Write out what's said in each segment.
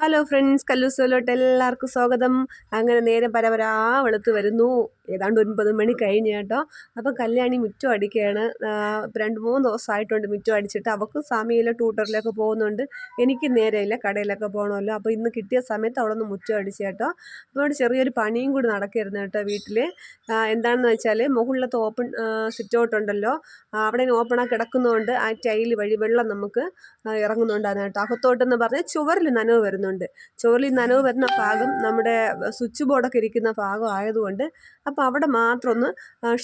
Hello friends കല്ലൂസോലോട്ട് എല്ലാവർക്കും സ്വാഗതം. അങ്ങനെ നേരം പരപരാ വെളുത്ത് വരുന്നു. ഏതാണ്ട് ഒൻപത് മണി കഴിഞ്ഞ് കേട്ടോ. അപ്പം കല്യാണി മുറ്റം അടിക്കുകയാണ്. രണ്ട് മൂന്ന് ദിവസമായിട്ടുണ്ട് മുറ്റം അടിച്ചിട്ട്. അവൾക്ക് സമയമില്ല ട്യൂട്ടറിലൊക്കെ പോകുന്നുണ്ട്. എനിക്ക് നേരെയില്ല കടയിലൊക്കെ പോകണമല്ലോ അപ്പോൾ ഇന്ന് കിട്ടിയ സമയത്ത് അവിടെ നിന്ന് മുറ്റം അടിച്ചു കേട്ടോ. അപ്പോൾ അവിടെ ചെറിയൊരു പണിയും കൂടി നടക്കായിരുന്നു കേട്ടോ വീട്ടിൽ എന്താണെന്ന് വെച്ചാൽ മുകളിലത്തെ ഓപ്പൺ സിറ്റ് ഔട്ട് ഉണ്ടല്ലോ. അവിടെ ഓപ്പണാ കിടക്കുന്നതുകൊണ്ട് ആ ടൈൽ വഴി വെള്ളം നമുക്ക് ഇറങ്ങുന്നുണ്ടായിരുന്നു കേട്ടോ. അകത്തോട്ടെന്ന് പറഞ്ഞാൽ ചുവരിൽ നനവ് വരുന്നുണ്ട്. ചോറിൽ നനവ് വരുന്ന ഭാഗം നമ്മുടെ സ്വിച്ച് ബോർഡൊക്കെ ഇരിക്കുന്ന ഭാഗം ആയതുകൊണ്ട് അപ്പോൾ അവിടെ മാത്രം ഒന്ന്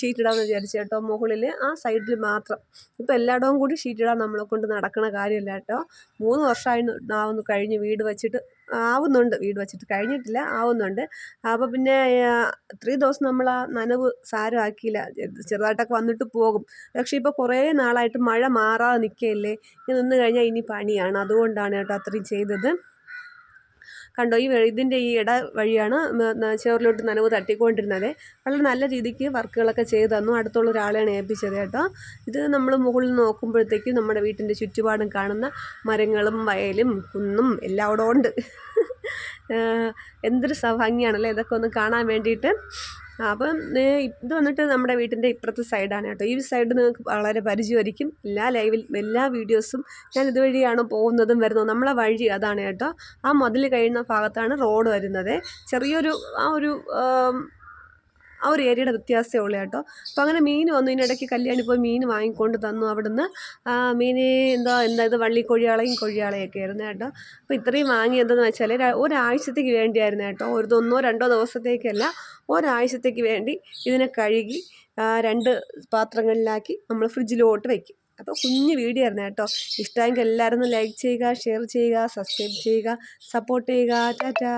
ഷീറ്റ് ഇടാമെന്ന് വിചാരിച്ചു കേട്ടോ. മുകളിൽ ആ സൈഡിൽ മാത്രം. ഇപ്പോൾ എല്ലായിടവും കൂടി ഷീറ്റ് ഇടാൻ നമ്മളെ കൊണ്ട് നടക്കണ കാര്യമല്ല കേട്ടോ. മൂന്ന് വർഷമായി ആവുന്നു കഴിഞ്ഞ് വീട് വെച്ചിട്ട് ആവുന്നുണ്ട്. വീട് വെച്ചിട്ട് കഴിഞ്ഞിട്ടില്ല ആവുന്നുണ്ട്. അപ്പോൾ പിന്നെ ഇത്രയും ദിവസം നമ്മൾ ആ നനവ് സാരമാക്കിയില്ല. ചെറുതായിട്ടൊക്കെ വന്നിട്ട് പോകും. പക്ഷേ ഇപ്പോൾ കുറേ നാളായിട്ട് മഴ മാറാതെ നിൽക്കുകയല്ലേ? ഇനി നിന്ന് കഴിഞ്ഞാൽ ഇനി പണിയാണ്. അതുകൊണ്ടാണ് കേട്ടോ അത്രയും ചെയ്തത്. കണ്ടോ ഈ ഇതിന്റെ ഈ ഇട വഴിയാണ് ചോറിലോട്ട് നനവ് തട്ടിക്കൊണ്ടിരുന്നത്. വളരെ നല്ല രീതിക്ക് വർക്കുകളൊക്കെ ചെയ്തു തന്നു. അടുത്തുള്ള ഒരാളെയാണ് ഏൽപ്പിച്ചത് കേട്ടോ. ഇത് നമ്മൾ മുകളിൽ നോക്കുമ്പോഴത്തേക്കും നമ്മുടെ വീട്ടിന്റെ ചുറ്റുപാടും കാണുന്ന മരങ്ങളും വയലും കുന്നും എല്ലാം അവിടെ ഉണ്ട്. എന്തൊരു ഭംഗിയാണല്ലേ ഇതൊക്കെ ഒന്ന് കാണാൻ വേണ്ടിയിട്ട് അപ്പം ഇത് വന്നിട്ട് നമ്മുടെ വീട്ടിന്റെ ഇപ്പുറത്തെ സൈഡാണ് കേട്ടോ. ഈ സൈഡ് നിങ്ങൾക്ക് വളരെ പരിചയമായിരിക്കും. എല്ലാ ലൈവിൽ എല്ലാ വീഡിയോസും ഞാൻ ഇതുവഴിയാണ് പോകുന്നതും വരുന്നതും നമ്മളെ വഴി അതാണ് കേട്ടോ. ആ മതിൽ കഴിയുന്ന ഭാഗത്താണ് റോഡ് വരുന്നത്. ചെറിയൊരു ആ ഒരു ആ ഒരു ഏരിയയുടെ വ്യത്യാസമേ ഉള്ളൂ കേട്ടോ. അപ്പോൾ അങ്ങനെ മീൻ വന്നു. ഇതിനിടയ്ക്ക് കല്യാണി പോയി മീൻ വാങ്ങിക്കൊണ്ട് തന്നു അവിടുന്ന്. മീൻ എന്താ എന്താ ഇത് വള്ളിക്കൊഴിയാളയും കൊഴിയാളയൊക്കെ ആയിരുന്നു കേട്ടോ. അപ്പോൾ ഇത്രയും വാങ്ങി എന്തെന്ന് വെച്ചാൽ ഒരാഴ്ചത്തേക്ക് വേണ്ടിയായിരുന്നു കേട്ടോ. ഒരു ഒന്നോ രണ്ടോ ദിവസത്തേക്കല്ല ഒരാഴ്ചത്തേക്ക് വേണ്ടി ഇതിനെ കഴുകി രണ്ട് പാത്രങ്ങളിലാക്കി നമ്മൾ ഫ്രിഡ്ജിലോട്ട് വയ്ക്കും അപ്പോൾ കുഞ്ഞ് വീഡിയോ ആയിരുന്നു കേട്ടോ. ഇഷ്ടമെങ്കിൽ എല്ലാവരും ലൈക്ക് ചെയ്യുക ഷെയർ ചെയ്യുക സബ്സ്ക്രൈബ് ചെയ്യുക സപ്പോർട്ട് ചെയ്യുക. ടാറ്റാ.